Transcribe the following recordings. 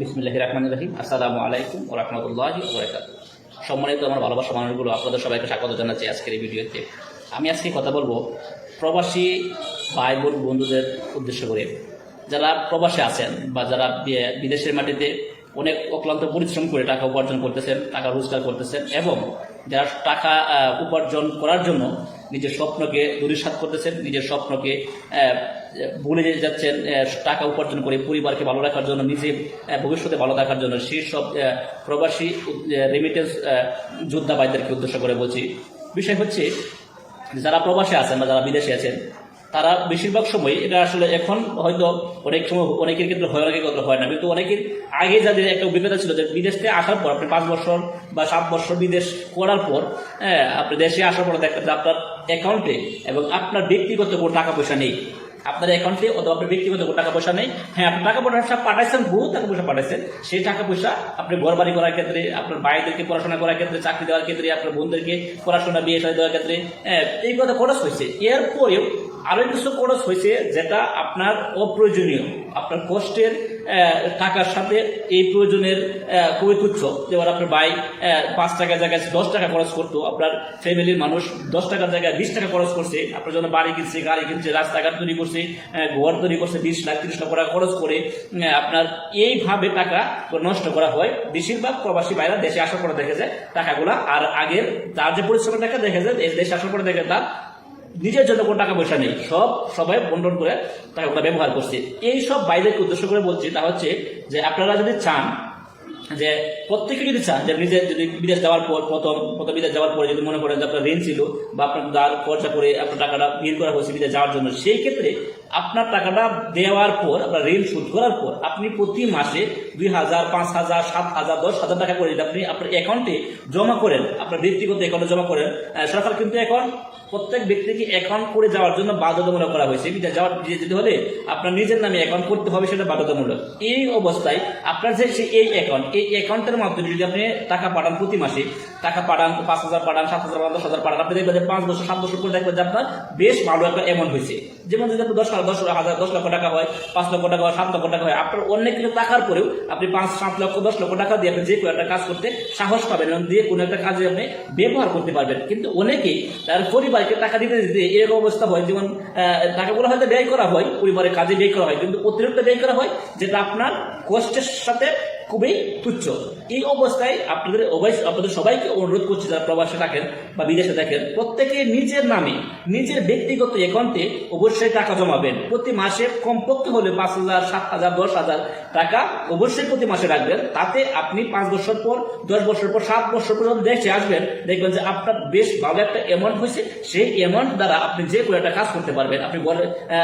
বিসমিল্লাহ রহমান রহিম। আসসালামু আলাইকুম ও রহমতুল্লাহ ওবরাকাত। সম্মানিত আমার ভালোবাসা মানুষগুলো, আপনাদের সবাইকে স্বাগত জানাচ্ছি আজকের এই ভিডিওতে। আমি আজকে কথা বলব প্রবাসী ভাই বোন বন্ধুদের উদ্দেশ্য করে। যারা প্রবাসে আছেন বা যারা বিদেশের মাটিতে অনেক অক্লান্ত পরিশ্রম করে টাকা উপার্জন করতেছেন, টাকা রোজগার করতেছেন এবং যারা টাকা উপার্জন করার জন্য নিজের স্বপ্নকে দুরিসাত করতেছেন, নিজের স্বপ্নকে ভুলে যাচ্ছেন টাকা উপার্জন করে পরিবারকে ভালো রাখার জন্য, নিজে ভবিষ্যতে ভালো রাখার জন্য সেই সব প্রবাসী রেমিটেন্স যোদ্ধা ভাইদেরকে উদ্দেশ্য করে বলছি। বিষয় হচ্ছে, যারা প্রবাসে আছেন বা যারা বিদেশে আছেন, তারা বেশিরভাগ সময় এটা আসলে এখন হয়তো অনেক সময় অনেকের ক্ষেত্রে হয়, অনেকের ক্ষেত্রে হয় না। কিন্তু অনেকের আগে যাদের একটা অভিজ্ঞতা ছিল যে বিদেশ থেকে আসার পর আপনি পাঁচ বছর বা সাত বছর বিদেশ করার পর হ্যাঁ আপনি দেশে আসার পর দেখবেন যে আপনার অ্যাকাউন্টে এবং আপনার ব্যক্তিগত কোনো টাকা পয়সা নেই। আপনার অ্যাকাউন্টে অত আপনার ব্যক্তিগত টাকা পয়সা নেই হ্যাঁ আপনি টাকা পয়সা পাঠাইছেন বহু টাকা পয়সা পাঠাইছেন সেই টাকা পয়সা আপনি ঘর বাড়ি করার ক্ষেত্রে আপনার ভাইদেরকে পড়াশোনা করার ক্ষেত্রে চাকরি দেওয়ার ক্ষেত্রে আপনার বোনদেরকে পড়াশোনা বিয়ে দেওয়ার ক্ষেত্রে হ্যাঁ, এই কথা খরচ হয়েছে। এরপরেও আরও কিছু খরচ হয়েছে যেটা আপনার অপ্রয়োজনীয় আপনার কষ্টের টাকার সাথে এই প্রয়োজনের খুবই তুচ্ছ যেমন আপনার ভাই পাঁচ টাকার জায়গায় দশ টাকা খরচ করতো, আপনার ফ্যামিলির মানুষ দশ টাকার জায়গায় বিশ টাকা খরচ করছে, আপনার জন্য বাড়ি কিনছে, গাড়ি কিনছে, রাস্তাঘাট তৈরি করছে ঘর তৈরি করছে, বিশ লাখ, তিরিশ লাখ টাকা খরচ করে আপনার এইভাবে টাকা নষ্ট করা হয়। বেশিরভাগ প্রবাসী ভাইরা দেশে আসার পরে দেখে যায় টাকাগুলা, আর আগের তার যে পরিশ্রমের টাকা দেখে যায় দেশে আসার পরে দেখে তার নিজের জন্য কোনো টাকা পয়সা নেই। সব সবাই বন্টন করে টাকাগুলো ব্যবহার করছে। এই সব বাইরেকে উদ্দেশ্য করে বলছি, তা হচ্ছে যে আপনারা যদি চান যে প্রত্যেকে যদি চান যে নিজে যদি বিদেশ যাওয়ার পর প্রথম প্রথম বিদেশ যাওয়ার পরে যদি মনে করেন যে আপনার ঋণ ছিল বা আপনার দার খরচা করে আপনার টাকাটা বের করা হয়েছে বিদেশ যাওয়ার জন্য, সেই ক্ষেত্রে আপনার টাকাটা দেওয়ার পর, আপনার ঋণ শোধ করার পর, আপনি প্রতি মাসে দুই হাজার, পাঁচ হাজার, সাত হাজার, দশ হাজার টাকা করে আপনি আপনার অ্যাকাউন্টে জমা করেন, আপনার ব্যক্তিগত অ্যাকাউন্টে জমা করেন সরকার কিন্তু এখন প্রত্যেক ব্যক্তিকে অ্যাকাউন্ট করে যাওয়ার জন্য বাধ্যতামূলক করা হয়েছে। যাওয়ার যেতে হলে আপনার নিজের নামে অ্যাকাউন্ট করতে হবে, সেটা বাধ্যতামূলক। এই অবস্থায় আপনার যে এই অ্যাকাউন্ট এই অ্যাকাউন্টের মাধ্যমে যদি আপনি টাকা পাঠান প্রতি মাসে টাকা পাঠান পাঁচ হাজার পাঠান, সাত হাজার পাঠান, দশ হাজার পাঠান। আপনি দেখবেন পাঁচ বছর, সাত বছর করে দেখবেন যে আপনার বেশ ভালো একটা অ্যামাউন্ট হয়েছে। যেমন যদি আপনার দশ দশ হাজার দশ লক্ষ টাকা হয়, পাঁচ লক্ষ টাকা হয়, সাত লক্ষ টাকা হয়, আপনার অনেক কিছু টাকার পরেও আপনি পাঁচ, সাত লক্ষ, দশ লক্ষ টাকা দিয়ে আপনি যে কোনো একটা কাজ করতে সাহস পাবেন এবং দিয়ে কোনো একটা কাজে আপনি ব্যবহার করতে পারবেন। কিন্তু অনেকেই তার পরিবারকে টাকা দিতে দিতে এরকম অবস্থা হয়, যেমন টাকাগুলো হয়তো ব্যয় করা হয়, পরিবারের কাজে ব্যয় করা হয়, কিন্তু অতিরিক্ত ব্যয় করা হয়, যেটা আপনার কষ্টের সাথে খুবই তুচ্ছ। এই অবস্থায় আপনাদের আপনাদের সবাইকে অনুরোধ করছি, যারা প্রবাসে থাকেন বা বিদেশে থাকেন, প্রত্যেকে নিজের নামে, নিজের ব্যক্তিগত অ্যাকাউন্টে অবশ্যই টাকা জমাবেন। প্রতি মাসে কমপক্ষে হলে পাঁচ হাজার, সাত হাজার, দশ হাজার টাকা অবশ্যই প্রতি মাসে রাখবেন। তাতে আপনি পাঁচ বছর পর, দশ বছর পর, সাত বছর পর দেশে আসবেন, দেখবেন যে আপনার বেশ ভালো একটা অ্যামাউন্ট হয়েছে। সেই অ্যামাউন্ট দ্বারা আপনি যে কোনো একটা কাজ করতে পারবেন। আপনি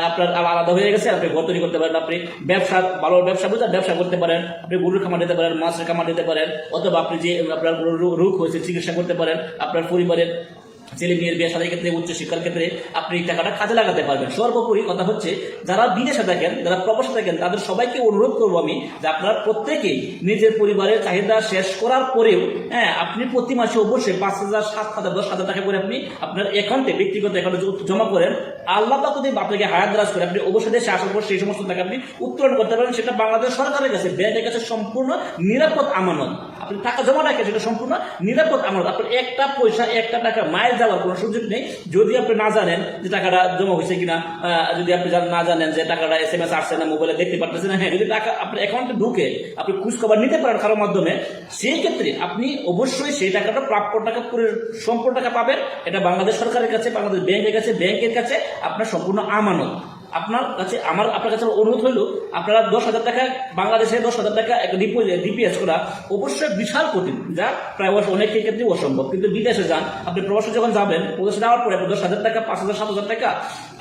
আপনার আলাদা হয়ে গেছে, আপনি ঘর তৈরি করতে পারেন, আপনি ব্যবসা, ভালো ব্যবসা বুঝেন ব্যবসা করতে পারেন, আপনি গরুর খামার দিতে পারেন, মাছের কামড় দিতে পারেন, অথবা আপনি যে আপনার রোগ হয়েছে, চিকিৎসা করতে পারেন, আপনার পরিবারের ছেলে মেয়ের বিয়ে সাদের ক্ষেত্রে, উচ্চ শিক্ষার ক্ষেত্রে আপনি এই টাকাটা কাজে লাগাতে পারবেন। সর্বোপরি কথা হচ্ছে, যারা বিদেশে থাকেন, যারা প্রবাসে থাকেন, তাদের সবাইকে অনুরোধ করব আমি যে আপনারা প্রত্যেকেই নিজের পরিবারের চাহিদা শেষ করার পরেও হ্যাঁ আপনি প্রতি মাসে অবশ্যই পাঁচ হাজার, সাত হাজার, দশ হাজার টাকা করে আপনি আপনার অ্যাকাউন্টে ব্যক্তিগত অ্যাকাউন্টে জমা করেন, আল্লাহ পাক যদি আপনাকে হায়াত দ্রাজ করে, আপনি অবশ্যই দেশে আসার পর সেই সমস্ত টাকা আপনি উত্তোলন করতে পারেন, সেটা বাংলাদেশ সরকারের কাছে, ব্যাংকের কাছে সম্পূর্ণ নিরাপদ আমানত। আপনি টাকা জমা রাখেন সেটা সম্পূর্ণ নিরাপদ আমানত আপনার একটা পয়সা, একটা টাকা মায়ের যাওয়ার কোনো সুযোগ নেই। যদি আপনি না জানেন যে টাকাটা জমা হয়েছে কিনা যদি আপনি না জানেন যে টাকাটা এস এম এস আসছে না মোবাইলে দেখতে পারতেছেন না হ্যাঁ যদি টাকা আপনার অ্যাকাউন্টে ঢুকে আপনি খোঁজ খবর নিতে পারেন কারোর মাধ্যমে, সেই ক্ষেত্রে আপনি অবশ্যই সেই টাকাটা প্রাপ্য টাকা পুরো সম্পূর্ণ টাকা পাবেন। এটা বাংলাদেশ সরকারের কাছে, বাংলাদেশ ব্যাংকের কাছে ব্যাংকের কাছে আপনার সম্পূর্ণ আমানত। আপনার কাছে আমার, আপনার কাছে অনুরোধ হইল, আপনারা দশ হাজার টাকা, বাংলাদেশে দশ হাজার টাকা ডিপিএস করা অবশ্যই বিশাল কঠিন, যা প্রায় অবশ্য অনেক ক্ষেত্রে অসম্ভব। কিন্তু বিদেশে যান, আপনি প্রবাসে যখন যাবেন, প্রবাসে যাওয়ার পরে দশ হাজার টাকা, পাঁচ হাজার, সাত হাজার টাকা,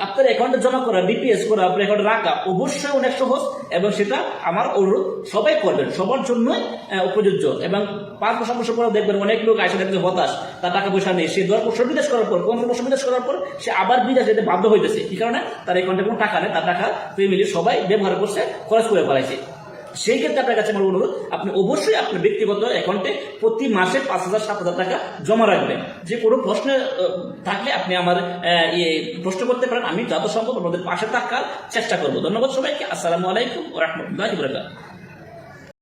আপনার অ্যাকাউন্টে জমা করা ডিপিএস করা, আপনার অ্যাকাউন্টে রাখা অবশ্যই অনেক সহজ এবং সেটা আমার অনুরোধ সবাই করবেন, সবার জন্যই প্রযোজ্য এবং পাঁচ বছর বছর পরে দেখবেন অনেক লোক আসে দেখবে হতাশ, তার টাকা পয়সা নেই, সে দশ বছর বিদেশ করার পর পনেরো বছর বিদেশ করার পর সে আবার বিদেশ যেতে বাধ্য হইতেছে। কি কারণে তার অ্যাকাউন্টে কোনো টাকা নেই তার টাকা ফ্যামিলি সবাই ব্যবহার করছে, খরচ করে পালাইছে সেই ক্ষেত্রে আপনার কাছে আমার অনুরোধ, আপনি অবশ্যই আপনার ব্যক্তিগত অ্যাকাউন্টে প্রতি মাসে পাঁচ হাজার, সাত হাজার টাকা জমা রাখবেন। যে কোনো প্রশ্ন থাকলে আপনি আমার ইয়ে প্রশ্ন করতে পারেন, আমি যত সম্ভব আপনাদের পাশে থাকার চেষ্টা করব। ধন্যবাদ সবাইকে, আসসালামু আলাইকুম রহমতুল্লাহ